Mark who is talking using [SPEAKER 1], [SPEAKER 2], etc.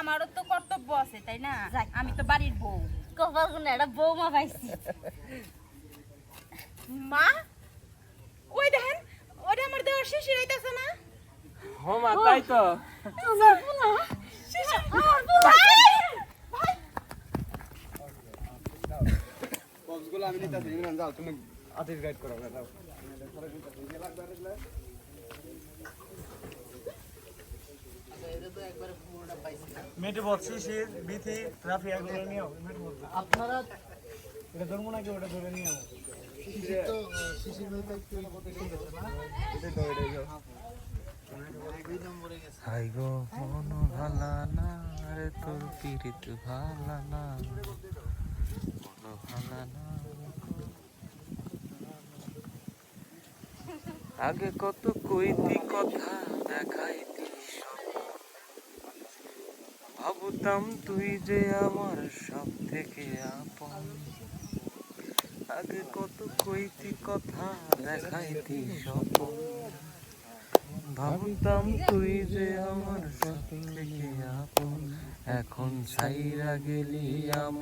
[SPEAKER 1] আমারও তো কর্তব্য আছে তাই না? আমি তো বাড়ির বউ।
[SPEAKER 2] কপাল গুনে একটা বৌমা পাইছি।
[SPEAKER 1] মা? ওই দেখেন ওটা আমার দেওয়ার শিশির আইতাছে না
[SPEAKER 3] হো মা তাই তো।
[SPEAKER 2] আমার পোলা
[SPEAKER 1] শিশির।
[SPEAKER 2] আমার পোলা
[SPEAKER 4] বক্সগুলো আমি ইমরান যাও তুমি আতির গাইড করো যাও।
[SPEAKER 5] মেটে বক্সি সে বিথি রাফি এগুলো নিও মেটে বক্স
[SPEAKER 6] আপনারা
[SPEAKER 5] এটা ধরবো নাকি ওটা ধরে নিও
[SPEAKER 6] শিশির তো শিশির ভাই তো একটু এগিয়ে গেছে না
[SPEAKER 4] এটাই তো এটাই তো।
[SPEAKER 6] দুই নম্বরে
[SPEAKER 3] হাই গো মন ভালা না রে তোর পিরিত ভালা না মন ভালা না আগে কত কইতি কথা দেখাইতি। ভাবতাম তুই যে আমার সব থেকে আপন। আগে কত কইতি কথা, দেখাইতি স্বপ্ন। ভাবতাম তুই যে আমার সব থেকে আপন। এখন ছাইরা গেলি আমার